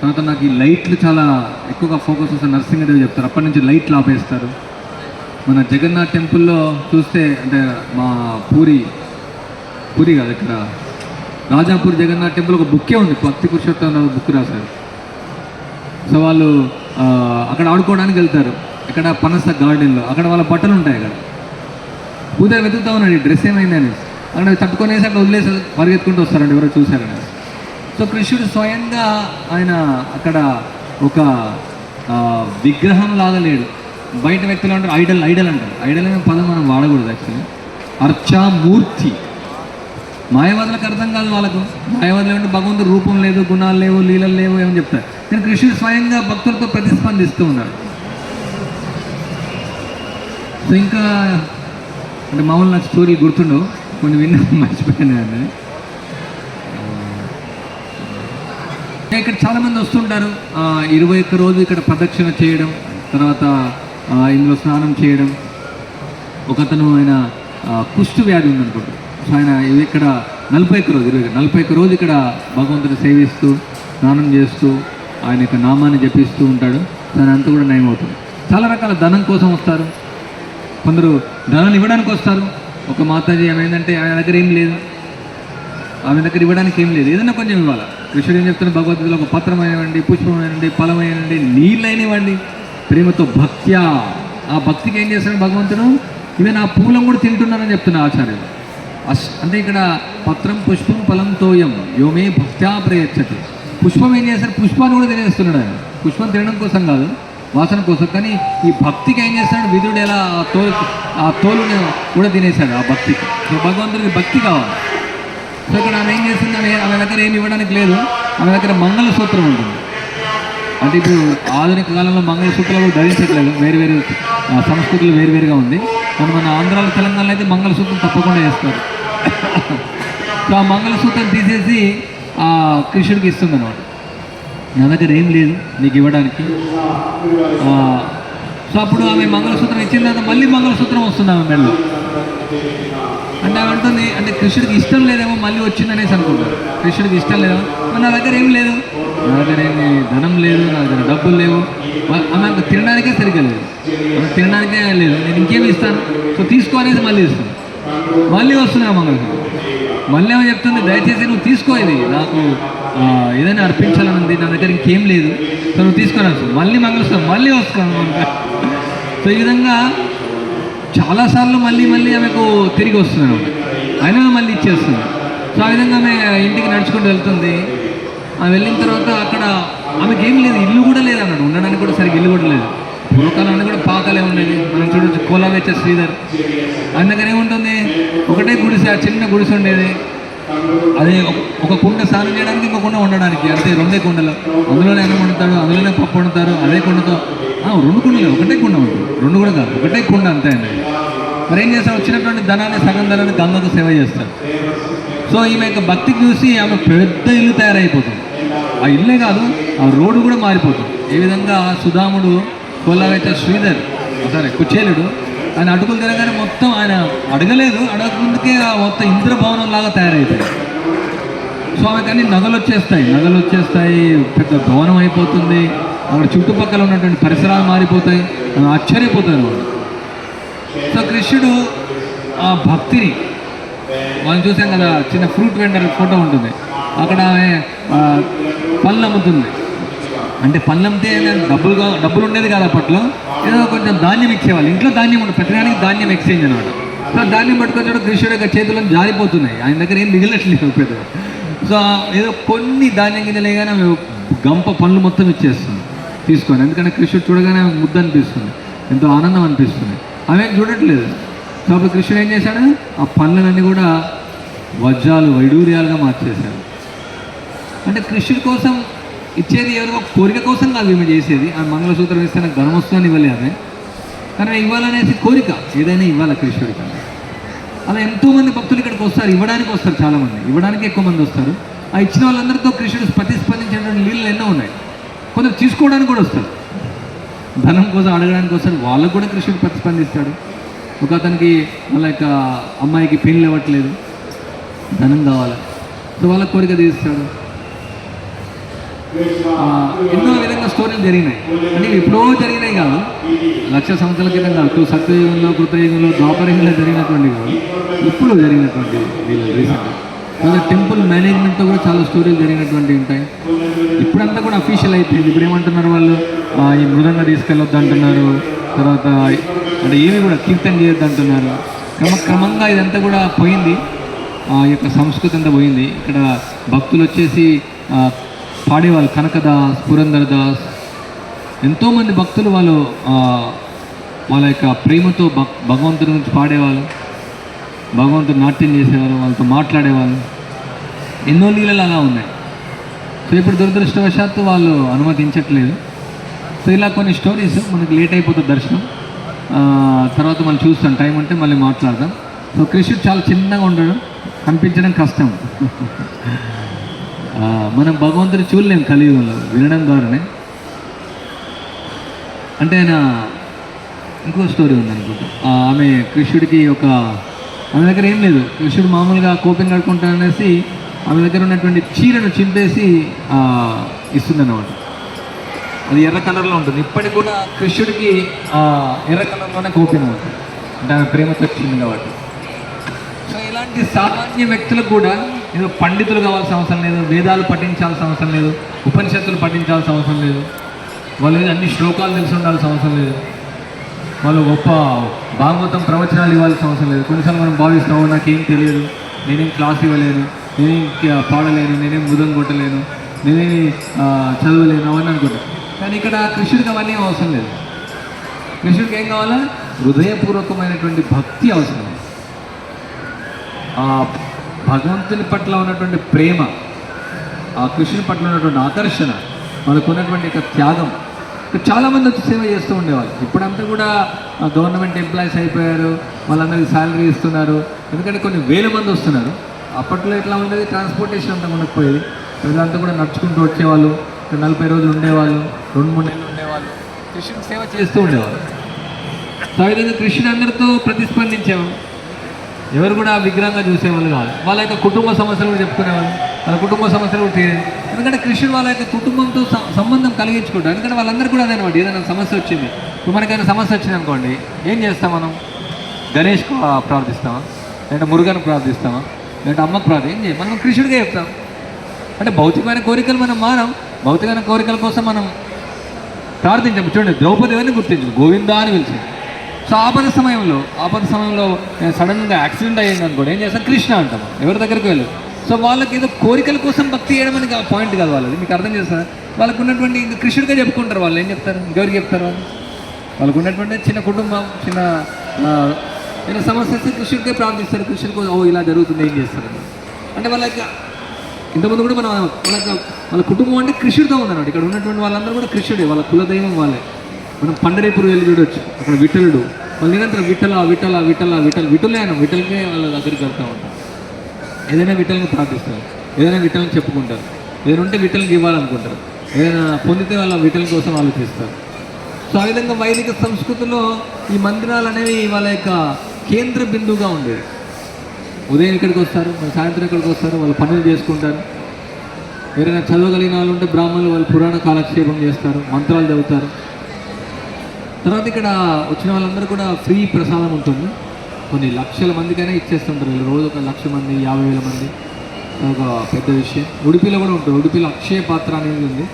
తర్వాత నాకు ఈ లైట్లు చాలా ఎక్కువగా ఫోకస్ వస్తే నర్సింగ్ చెప్తారు. అప్పటి నుంచి లైట్లు ఆపేస్తారు. మన జగన్నాథ్ టెంపుల్లో చూస్తే అంటే మా పూరి పూరి కాదు ఇక్కడ రాజాపూర్ జగన్నాథ్ టెంపుల్ ఒక బుక్కే ఉంది. భక్తి పురుషోత్తం బుక్ రాశారు. సో వాళ్ళు అక్కడ ఆడుకోవడానికి వెళ్తారు. ఇక్కడ పనస గార్డెన్లో. అక్కడ వాళ్ళ బట్టలు ఉంటాయి అక్కడ. పూజ వెతుకుతా ఉన్నాడు ఈ డ్రెస్ ఏమైంది అని అక్కడ తట్టుకొనేసి అక్కడ వదిలేసి పరిగెత్తుకుంటూ వస్తారండి ఎవరో చూశారని సో కృష్ణుడు స్వయంగా ఆయన అక్కడ ఒక విగ్రహం లాగా లేడు. బయట వ్యక్తులు అంటారు ఐడల్ ఐడల్ అంటారు. ఐడల్ అనే పదం మనం వాడకూడదు యాక్చువల్లీ. అర్చామూర్తి. మాయవాదులకు అర్థం కాదు వాళ్ళకు. మాయవాదులు ఏమంటే భగవంతుడు రూపం లేదు గుణాలు లేవు లీలలు లేవు ఏమని చెప్తారు. నేను కృష్ణుడు స్వయంగా భక్తులతో ప్రతిస్పందిస్తూ ఉన్నాడు. సో ఇంకా అంటే మామూలు నాకు స్టోరీ గుర్తుండవు. కొన్ని విన్నా మర్చిపోయాను అని ఇక్కడ చాలామంది వస్తుంటారు. ఇరవై ఒక్క రోజు ఇక్కడ ప్రదక్షిణ చేయడం తర్వాత ఇందులో స్నానం చేయడం. ఒకతను ఆయన కుష్టు వ్యాధి ఉందనుకోండి. సో ఆయన ఇక్కడ నలభై ఒక్క రోజు ఇరవై నలభై ఒక్క రోజు ఇక్కడ భగవంతుని సేవిస్తూ స్నానం చేస్తూ ఆయన యొక్క నామాన్ని జపిస్తూ ఉంటాడు. దాని అంతా కూడా నయం అవుతుంది చాలా రకాల ధనం కోసం వస్తారు. కొందరు ధనాన్ని ఇవ్వడానికి వస్తారు. ఒక మాతాజీ ఏమైందంటే ఆయన దగ్గర ఏం లేదు. ఆమె దగ్గర ఇవ్వడానికి ఏం లేదు. ఏదైనా కొంచెం ఇవ్వాలి? కృష్ణుడు ఏం చెప్తున్న భగవద్గీతలో ఒక పత్రమైనవ్వండి పుష్పమైనండి ఫలమైనండి నీళ్ళైనవండి ప్రేమతో భక్త్యా ఆ భక్తికి ఏం చేస్తాడు భగవంతుడు? ఇవి నా పూలం కూడా తింటున్నానని చెప్తున్నా ఆచార్యులు. అస్ అంటే ఇక్కడ పత్రం పుష్పం ఫలం తోయం యోమే భక్త్యా ప్రయచ్చతి. పుష్పం ఏం చేస్తాడు? పుష్పాన్ని కూడా తినేస్తున్నాడు ఆయన. పుష్పం తినడం కోసం కాదు వాసన కోసం. కానీ ఈ భక్తికి ఏం చేస్తాడు విధుడు ఎలా ఆ తోలు ఆ తోలుని కూడా తినేశాడు ఆ భక్తికి. సో భగవంతుడికి భక్తి కావాలి. సో ఇక్కడ ఆమె ఏం చేస్తుంది? ఆమె ఆమె దగ్గర ఏమి ఇవ్వడానికి లేదు. ఆమె దగ్గర మంగళసూత్రం ఉంటుంది. అంటే ఇప్పుడు ఆధునిక కాలంలో మంగళసూత్రాలు కూడా ధరించట్లేదు. వేరు వేరు సంస్కృతులు వేరువేరుగా ఉంది. కానీ మన ఆంధ్రాలో తెలంగాణలో అయితే మంగళసూత్రం తప్పకుండా వేస్తారు. సో ఆ మంగళసూత్రం తీసేసి ఆ కృష్ణుడికి ఇస్తుంది అనమాట నా దగ్గర ఏం లేదు నీకు ఇవ్వడానికి. సో అప్పుడు ఆమె మంగళసూత్రం ఇచ్చిన తర్వాత మళ్ళీ మంగళసూత్రం వస్తుంది ఆమె మెడలో. అంటే అంటుంది అంటే కృష్ణుడికి ఇష్టం లేదేమో మళ్ళీ వచ్చిందనేసి అనుకుంటారు కృష్ణుడికి ఇష్టం లేదేమో. నా దగ్గర ఏం లేదు. నా దగ్గర ఏమి ధనం లేదు నా దగ్గర డబ్బులు లేవు. ఆమెకు నాకు తినడానికే సరిగ్గా లేదు. ఆమె తినడానికే లేదు. నేను ఇంకేమి ఇస్తాను? సో తీసుకో అనేసి మళ్ళీ ఇస్తాను మళ్ళీ వస్తున్నాయి ఆ మళ్ళీ ఏమో చెప్తుంది దయచేసి నువ్వు తీసుకో ఇది. నాకు ఏదైనా అర్పించాలనుంది నా దగ్గర ఇంకేం లేదు. సో నువ్వు తీసుకొని వస్తావు మళ్ళీ మంగళసూత్రం మళ్ళీ వస్తాను సో ఈ విధంగా చాలాసార్లు మళ్ళీ మళ్ళీ ఆమెకు తిరిగి వస్తున్నాను. అయినా మళ్ళీ ఇచ్చేస్తుంది. సో ఆ విధంగా ఆమె ఇంటికి నడుచుకుంటూ వెళ్తుంది. ఆమె వెళ్ళిన తర్వాత అక్కడ ఆమెకి ఏం లేదు ఇల్లు కూడా లేదు అన్నాడు. ఉండడానికి కూడా సరిగ్గా ఇల్లు కూడా లేదు. పూర్వకాలంలో కూడా పాకాలే ఉండేది మనం చూడొచ్చు కోలావేచ శ్రీధర్. అందుకని ఏముంటుంది? ఒకటే గుడిసె ఆ చిన్న గుడిసె ఉండేది. అదే ఒక- కుండ స్నానం చేయడానికి ఇంకో కుండ ఉండడానికి. అంతే రెండే కుండలు. అందులోనే అన్నం వండుతాడు అందులోనే పప్పు వండుతారు అదే కుండతో రెండు కుండలు ఒకటే కుండ ఉంటుంది. రెండు కూడా కాదు ఒకటే కుండ అంతే అండి. మరి ఏం చేస్తారు? వచ్చినటువంటి ధనాన్ని సగం ధనాన్ని గంగకు సేవ చేస్తారు. సో ఈమె యొక్క భక్తికి చూసి ఆమె పెద్ద ఇల్లు తయారైపోతుంది. ఆ ఇల్లే కాదు ఆ రోడ్డు కూడా మారిపోతుంది. ఏ విధంగా సుధాముడు కొల్లవైతే శ్రీధర్ సరే కుచేలుడు ఆయన అడుగులు తిరగానే మొత్తం ఆయన అడగలేదు అడగకముందుకే ఆ మొత్తం ఇంద్రభవనం లాగా తయారైపోయింది. సో ఆమె కానీ నగలు వచ్చేస్తాయి నగలు వచ్చేస్తాయి పెద్ద భవనం అయిపోతుంది. అక్కడ చుట్టుపక్కల ఉన్నటువంటి పరిసరాలు మారిపోతాయి ఆమె ఆశ్చర్యపోతారు వాళ్ళు సో కృష్ణుడు ఆ భక్తిని మనం చూసాం కదా చిన్న ఫ్రూట్ వెండర్ ఫోటో ఉంటుంది. అక్కడ ఆమె పళ్ళు అమ్ముతుంది. అంటే పళ్ళు అమ్మితే డబ్బులుగా డబ్బులు ఉండేది కాదు అప్పట్లో. ఏదో కొంచెం ధాన్యం ఇచ్చేవాళ్ళు. ఇంట్లో ధాన్యం ఉండదు ప్రతిదానికి ధాన్యం ఎక్స్చేంజ్ అనమాట. సో ధాన్యం పట్టుకొచ్చాడు కృష్ణుడు యొక్క చేతుల్లో జారిపోతున్నాయి. ఆయన దగ్గర ఏం మిగిలట్లేదు పెద్దగా సో ఏదో కొన్ని ధాన్యం గింజలే కానీ గంప పళ్ళు మొత్తం ఇచ్చేస్తుంది తీసుకొని ఎందుకంటే కృష్ణుడు చూడగానే ఆమె ముద్ద అనిపిస్తుంది. ఎంతో ఆనందం అనిపిస్తుంది. ఆమె చూడట్లేదు. కాబట్టి కృష్ణుడు ఏం చేశాడు? ఆ పళ్ళనన్నీ కూడా వజ్రాలు వైడూర్యాలుగా మార్చేశాడు. అంటే కృష్ణుడి కోసం ఇచ్చేది ఎవరో కోరిక కోసం కాదు ఈమె చేసేది. ఆ మంగళసూత్రం ఇస్తే నాకు ధనం వస్తుందని ఇవ్వలే ఆమె. కానీ ఇవ్వాలనేసి కోరిక ఏదైనా ఇవ్వాలి కృష్ణుడికి అలా ఎంతోమంది భక్తులు ఇక్కడికి వస్తారు ఇవ్వడానికి వస్తారు చాలామంది. ఇవ్వడానికి ఎక్కువ మంది వస్తారు. ఆ ఇచ్చిన వాళ్ళందరితో కృష్ణుడు ప్రతిస్పందించేటువంటి నీళ్ళు ఎన్నో ఉన్నాయి. కొందరు తీసుకోవడానికి కూడా వస్తారు. ధనం కోసం అడగడానికి వస్తారు. వాళ్ళకు కూడా కృష్ణుడు ప్రతిస్పందిస్తాడు. ఒక అతనికి వాళ్ళ యొక్క అమ్మాయికి పెళ్ళి ఇవ్వట్లేదు ధనం కావాలి. సో వాళ్ళ కోరిక తీరుస్తాడు. ఎన్నో విధంగా స్టోరీలు జరిగినాయి. అంటే ఎప్పుడో జరిగినాయి కాదు. లక్ష సంవత్సరాల క్రితం కాదు. సత్యయుగంలో కృతయుగంలో ద్వాపరయుగంలో జరిగినటువంటి కాదు. ఇప్పుడు జరిగినటువంటి వీళ్ళు రీసెంట్గా. టెంపుల్ మేనేజ్మెంట్తో కూడా చాలా స్టోరీలు జరిగినటువంటి ఉంటాయి. ఇప్పుడంతా కూడా అఫీషియల్ అయిపోయింది. ఇప్పుడు ఏమంటున్నారు వాళ్ళు ఈ మృదంగా తీసుకెళ్ళొద్దు అంటున్నారు. తర్వాత అంటే ఏమి కూడా కీర్తన చేయొద్దు అంటున్నారు. క్రమ క్రమంగా ఇదంతా కూడా పోయింది. ఆ యొక్క సంస్కృతి అంతా పోయింది. ఇక్కడ భక్తులు వచ్చేసి పాడేవాళ్ళు కనకదాస్ పురంధర్ దాస్ ఎంతోమంది భక్తులు వాళ్ళు వాళ్ళ యొక్క ప్రేమతో భక్ భగవంతుడి గురించి పాడేవాళ్ళు. భగవంతుడు నాట్యం చేసేవారు వాళ్ళతో మాట్లాడేవాళ్ళు. ఎన్నో లీలలు అలా ఉన్నాయి. సో ఇప్పుడు దురదృష్టవశాత్తు వాళ్ళు అనుమతించట్లేదు. సో ఇలా కొన్ని స్టోరీస్ మనకి లేట్ అయిపోతుంది దర్శనం. తర్వాత మనం చూస్తాం. టైం ఉంటే మళ్ళీ మాట్లాడదాం. సో కృష్ణుడు చాలా చిన్నగా ఉండడం కనిపించడం కష్టం. మనం భగవంతుడు చూడలేం కలియుగంలో. వినడం ద్వారానే. అంటే ఆయన ఇంకో స్టోరీ ఉంది అనుకుంటా. ఆమె కృష్ణుడికి ఒక ఆమె దగ్గర ఏం లేదు. కృష్ణుడు మామూలుగా కోపం కడుకుంటాడనేసి ఆమె దగ్గర ఉన్నటువంటి చీరను చింపేసి ఇస్తుందన్నమాట. అది ఎర్ర కలర్లో ఉంటుంది. ఇప్పటికి కూడా కృష్ణుడికి ఎర్ర కలర్లోనే కోపిన ఉంటుంది అంటే ఆమె ప్రేమతో వచ్చింది కాబట్టి. సో ఇలాంటి సామాన్య వ్యక్తులకు కూడా ఏదో పండితులు కావాల్సిన అవసరం లేదు వేదాలు పఠించాల్సిన అవసరం లేదు ఉపనిషత్తులు పఠించాల్సిన అవసరం లేదు. వాళ్ళు అన్ని శ్లోకాలు తెలిసి ఉండాల్సిన అవసరం లేదు. వాళ్ళు గొప్ప భాగవతం ప్రవచనాలు ఇవ్వాల్సిన అవసరం లేదు. కొన్నిసార్లు మనం భావిస్తాము నాకేం తెలియదు నేనేం క్లాస్ ఇవ్వలేదు నేనేం పాడలేను నేనేం మృదం కొట్టలేను నేనేమి చదవలేను అవన్నీ అనుకుంటాను కానీ ఇక్కడ కృష్ణుడికి అవన్నీ అవసరం లేదు. కృష్ణుడికి ఏం కావాలా? హృదయపూర్వకమైనటువంటి భక్తి అవసరం ఆ భగవంతుని పట్ల ఉన్నటువంటి ప్రేమ ఆ కృష్ణుని పట్ల ఉన్నటువంటి ఆకర్షణ వాళ్ళకు ఉన్నటువంటి యొక్క త్యాగం చాలామంది వచ్చి సేవ చేస్తూ ఉండేవాళ్ళు. ఇప్పుడంతా కూడా గవర్నమెంట్ ఎంప్లాయీస్ అయిపోయారు వాళ్ళందరికీ శాలరీ ఇస్తున్నారు ఎందుకంటే కొన్ని వేల మంది వస్తున్నారు. అప్పట్లో ఎట్లా ఉండేది? ట్రాన్స్పోర్టేషన్ అంతా ఉండకపోయేది ప్రజలంతా కూడా నడుచుకుంటూ వచ్చేవాళ్ళు. ఇక్కడ నలభై రోజులు ఉండేవాళ్ళు. రెండు మూడు నెలలు ఉండేవాళ్ళు. కృష్ణుని సేవ చేస్తూ ఉండేవాళ్ళు. సో ఆ విధంగా కృష్ణుడు అందరితో ప్రతిస్పందించేవాళ్ళు. ఎవరు కూడా విగ్రహంగా చూసేవాళ్ళు కాదు. వాళ్ళ యొక్క కుటుంబ సమస్యలు కూడా చెప్పుకునేవాళ్ళు. వాళ్ళ కుటుంబ సమస్యలు కూడా తీరేది. ఎందుకంటే కృష్ణుడు వాళ్ళ యొక్క కుటుంబంతో సంబంధం కలిగించుకుంటారు ఎందుకంటే వాళ్ళందరూ కూడా అదే అనమాట ఏదైనా సమస్య వచ్చింది. ఇప్పుడు మనకైనా సమస్య వచ్చింది అనుకోండి ఏం చేస్తాం మనం? గణేష్కు ప్రార్థిస్తామా? లేదంటే మురుగన్ ప్రార్థిస్తామా? లేదంటే అమ్మకు రాదు ఏం చేయం? మనం కృష్ణుడిగా చెప్తాం. అంటే భౌతికమైన కోరికలు మనం మారం. భౌతికమైన కోరికల కోసం మనం ప్రార్థించాము. చూడండి ద్రౌపది అని గుర్తించు గోవిందా అని పిలిచింది సో ఆపద సమయంలో ఆపద సమయంలో సడన్గా యాక్సిడెంట్ అయ్యింది అనుకోండి. ఏం చేస్తాను కృష్ణ అంటాం. ఎవరి దగ్గరికి వెళ్ళు. సో వాళ్ళకి ఏదో కోరికల కోసం భక్తి చేయడం అనేది పాయింట్ కాదు వాళ్ళది. మీకు అర్థం చేస్తారా? వాళ్ళకు ఉన్నటువంటి ఇంకా కృష్ణుడిగా చెప్పుకుంటారు వాళ్ళు. ఏం చెప్తారు? ఇంకెవరికి చెప్తారు వాళ్ళు? వాళ్ళకు ఉన్నటువంటి చిన్న కుటుంబం చిన్న ఏదైనా సమస్య వస్తే కృష్ణుడికే ప్రార్థిస్తారు కృష్ణుడికి ఓ ఇలా జరుగుతుంది ఏం చేస్తారు? అంటే వాళ్ళకి ఇంతకుముందు కూడా మనం వాళ్ళకి వాళ్ళ కుటుంబం అంటే కృష్ణుడితో ఉందన్నమాట ఇక్కడ ఉన్నటువంటి వాళ్ళందరూ కూడా కృష్ణుడే వాళ్ళ కులదైవం వాళ్ళే. మనం పండరేపురు వెళ్ళి చూడొచ్చు. అక్కడ విఠలుడు. వాళ్ళు నిరంతరం విఠల విఠల విఠల విఠల్ విఠలే ఆయన విఠలకే వాళ్ళ దగ్గరికి వెళ్తూ ఉంటారు. ఏదైనా విఠలను ప్రార్థిస్తారు. ఏదైనా విఠలను చెప్పుకుంటారు. ఏదైనా ఉంటే విఠలకి ఇవ్వాలనుకుంటారు. ఏదైనా పొందితే వాళ్ళ విఠల కోసం ఆలోచిస్తారు. సో ఆ విధంగా వైదిక సంస్కృతిలో ఈ మందిరాలు అనేవి వాళ్ళ యొక్క కేంద్ర బిందువుగా ఉండేది. ఉదయం ఇక్కడికి వస్తారు? సాయంత్రం ఇక్కడికి వస్తారు? వాళ్ళు పనులు చేసుకుంటారు. ఎవరైనా చదవగలిగిన వాళ్ళు ఉంటే బ్రాహ్మణులు వాళ్ళు పురాణ కాలక్షేపం చేస్తారు మంత్రాలు చదువుతారు. తర్వాత ఇక్కడ వచ్చిన వాళ్ళందరూ కూడా ఫ్రీ ప్రసాదం ఉంటుంది. కొన్ని లక్షల మందికైనా ఇచ్చేస్తుంటారు. వీళ్ళు రోజు ఒక లక్ష మంది యాభై వేల మంది. ఒక పెద్ద విషయం. ఉడిపిలో కూడా ఉంటుంది. ఉడిపిలో అక్షయ పాత్ర అనేది ఉంది.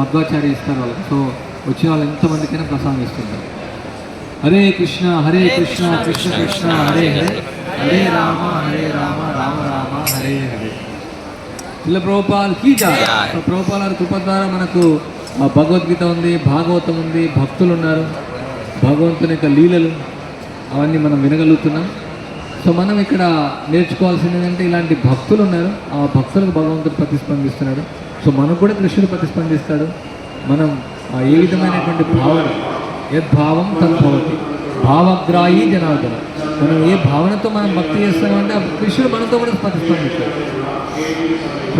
మధ్వాచార్య ఇస్తారు వాళ్ళకి. సో వచ్చిన వాళ్ళు ఎంతమందికైనా ప్రసాదం ఇస్తుంటారు. హరే కృష్ణ హరే కృష్ణ కృష్ణ కృష్ణ హరే హరే. హరే రామ హరే రామ రామ రామ హరే హరే. ఇలా ప్రభుపాల్ కీ జా సో ప్రభుపాల్ వారి కృప ద్వారా మనకు ఆ, భగవద్గీత ఉంది భాగవతం ఉంది భక్తులు ఉన్నారు భగవంతుని యొక్క లీలలు అవన్నీ మనం వినగలుగుతున్నాం. సో మనం ఇక్కడ నేర్చుకోవాల్సింది ఏంటంటే ఇలాంటి భక్తులు ఉన్నారు ఆ భక్తులకు భగవంతుడు ప్రతిస్పందిస్తున్నాడు. సో మనకు కూడా కృష్ణుడు ప్రతిస్పందిస్తాడు మనం ఆ ఏ విధమైనటువంటి భావన యద్భావం తద్భవతి భావగ్రాహి జనార్దన. మనం ఏ భావనతో మనం భక్తి చేస్తామంటే ఆ కృష్ణుడు మనతో కూడా స్పందిస్తాం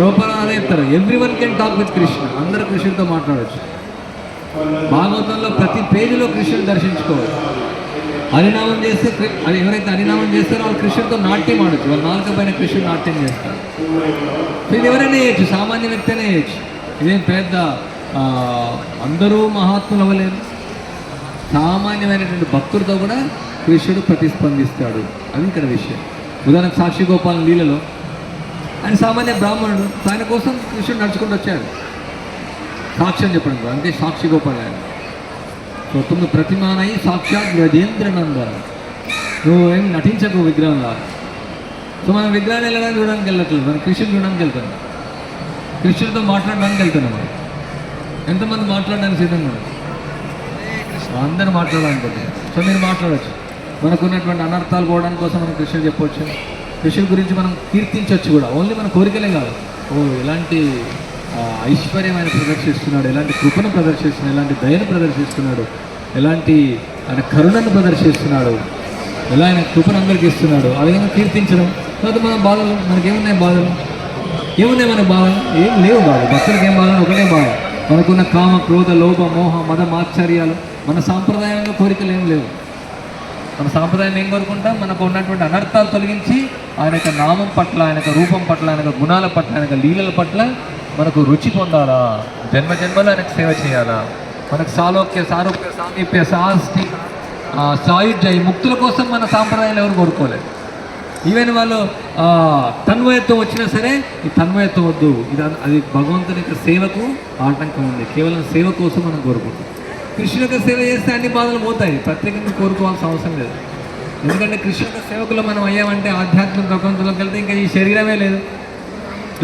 రూపాలు అదే చెప్తారు everyone can talk with Krishna అందరూ కృష్ణుడితో మాట్లాడవచ్చు భాగవతంలో ప్రతి పేజీలో కృష్ణుని దర్శించుకోవచ్చు. హరినామం చేస్తే అది ఎవరైతే హరినామం చేస్తారో వాళ్ళు కృష్ణుడితో నాట్యం ఆడచ్చు. వాళ్ళు నాలుక పైన కృష్ణుడు నాట్యం చేస్తారు సో ఇది ఎవరైనా చేయొచ్చు. సామాన్య వ్యక్తి అయినా చేయొచ్చు. ఇదేం పెద్ద అందరూ మహాత్ములు అవ్వలేదు సామాన్యమైనటువంటి భక్తులతో కూడా కృష్ణుడు ప్రతిస్పందిస్తాడు. అది ఇక్కడ విషయం. ఉదాహరణకు సాక్షి గోపాల లీలలో. ఆయన సామాన్య బ్రాహ్మణుడు. ఆయన కోసం కృష్ణుడు నడుచుకుంటూ వచ్చాడు. సాక్ష్యం చెప్పడం కూడా అంతే సాక్షి గోపాల్ ఆయన. సో తొమ్మిది ప్రతిమానై సాక్షాత్ గజేంద్రనంద నువ్వు ఏం నటించకు విగ్రహంలా. సో మనం విగ్రహాన్ని వెళ్ళడానికి చూడడానికి వెళ్ళట్లేదు. మనం కృష్ణుడు చూడడానికి వెళ్తున్నాం. కృష్ణుడితో మాట్లాడడానికి వెళ్తున్నాం మనం. ఎంతమంది మాట్లాడడానికి సిద్ధంగా ఉన్నారు అందరూ మాట్లాడాలనుకుంటే సో మీరు మాట్లాడచ్చు. మనకు ఉన్నటువంటి అనర్థాలు పోవడానికి కోసం మనం కృష్ణుడు చెప్పవచ్చు కృష్ణుడి గురించి మనం కీర్తించవచ్చు కూడా. ఓన్లీ మన కోరికలే కాదు. ఓ ఎలాంటి ఐశ్వర్యమైన ఐశ్వర్యం ఆయన ప్రదర్శిస్తున్నాడు ఎలాంటి కృపను ప్రదర్శిస్తున్నాడు ఎలాంటి దయను ప్రదర్శిస్తున్నాడు ఎలాంటి ఆయన కరుణను ప్రదర్శిస్తున్నాడు ఎలా ఆయన కృపను అందరికి ఇస్తున్నాడు ఆ విధంగా కీర్తించడం. తర్వాత మన బాధలు మనకేమున్నాయి బాధలు? ఏమున్నాయి మన బాధలు? ఏం లేవు బాధలు. భక్తులకు ఏం బాధలు? ఒకటే బాధ. మనకున్న కామ క్రోధ లోభ మోహ మద మాత్సర్యాలు. మన సాంప్రదాయంగా కోరికలు ఏం లేవు. మన సాంప్రదాయం ఏం కోరుకుంటాం? మనకు ఉన్నటువంటి అనర్థాలు తొలగించి ఆయన యొక్క నామం పట్ల ఆయన యొక్క రూపం పట్ల ఆయన యొక్క గుణాల పట్ల ఆయన యొక్క లీలల పట్ల మనకు రుచి పొందాలా? జన్మ జన్మలో ఆయనకు సేవ చేయాలా? మనకు సాలోక్య సారూప్య సామీప్య సాస్తి సాయుధ్య ఈ ముక్తుల కోసం మన సాంప్రదాయాలు ఎవరు కోరుకోలేదు. ఈవెన్ వాళ్ళు తన్మయత్వం వచ్చినా సరే ఈ తన్మయత్వం వద్దు. ఇది అది భగవంతుని యొక్క సేవకు ఆటంకం ఉంది. కేవలం సేవ కోసం మనం కోరుకుంటాం కృష్ణుని యొక్క సేవ చేస్తే అన్ని బాధలు పోతాయి. ప్రత్యేకంగా కోరుకోవాల్సిన అవసరం లేదు. ఎందుకంటే కృష్ణ యొక్క సేవకులు మనం అయ్యామంటే ఆధ్యాత్మిక ప్రపంచంలోకి వెళ్తే ఇంకా ఈ శరీరమే లేదు.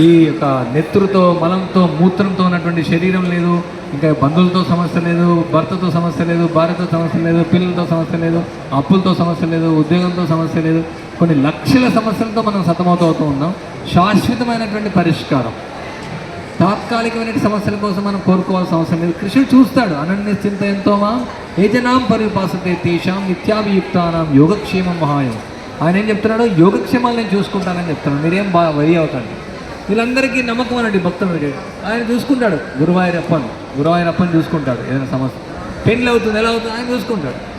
ఈ యొక్క నెత్తురుతో మలంతో మూత్రంతో ఉన్నటువంటి శరీరం లేదు. ఇంకా బంధువులతో సమస్య లేదు భర్తతో సమస్య లేదు భార్యతో సమస్య లేదు పిల్లలతో సమస్య లేదు అప్పులతో సమస్య లేదు ఉద్యోగంతో సమస్య లేదు. కొన్ని లక్షల సమస్యలతో మనం సతమవుతూ అవుతూ ఉన్నాం. శాశ్వతమైనటువంటి పరిష్కారం. తాత్కాలికమైన సమస్యల కోసం మనం కోరుకోవాల్సిన అవసరం లేదు. కృష్ణుడు చూస్తాడు అనన్య చింత ఎంతోమా? ఏజనాం పరిపాసతే తేషాం నిత్యాభియుక్తానం యోగక్షేమం మహాయం. ఆయన ఏం చెప్తున్నాడు? యోగక్షేమాలు నేను చూసుకుంటానని చెప్తున్నాడు. మీరేం బాగా వరి అవుతాడు వీళ్ళందరికీ నమ్మకం అనండి భక్తులకి ఆయన చూసుకుంటాడు. గురువాయూరప్పన్ గురువాయూరప్పని చూసుకుంటాడు ఏదైనా సమస్య. పెళ్ళి అవుతుంది ఎలా అవుతుంది? ఆయన చూసుకుంటాడు.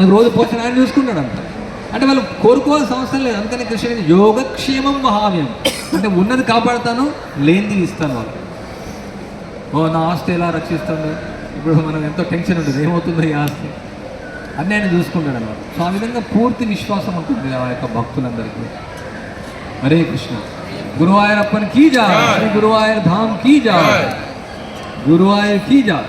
నాకు రోజు పోషణ ఆయన చూసుకుంటాడు అంత. అంటే వాళ్ళు కోరుకోవాల్సిన అవసరం లేదు. అందుకని కృష్ణుడు యోగక్షేమం మహావ్యం. అంటే ఉన్నది కాపాడుతాను లేనిది ఇస్తాను వాళ్ళు. ఓ నా ఆస్తి ఎలా రక్షిస్తుంది? ఇప్పుడు మనం ఎంతో టెన్షన్ ఉంటుంది. ఏమవుతుందో ఈ ఆస్తి? అన్నీ ఆయన చూసుకుంటాడు అన్నమాట. సో ఆ విధంగా పూర్తి విశ్వాసం ఉంటుంది ఆ యొక్క భక్తులందరికీ. హరే కృష్ణ. గురువాయూరప్పన్ కీ జా. గురువాయూర్ ధామ్ కీ జా. గురువాయూర్ కీ జా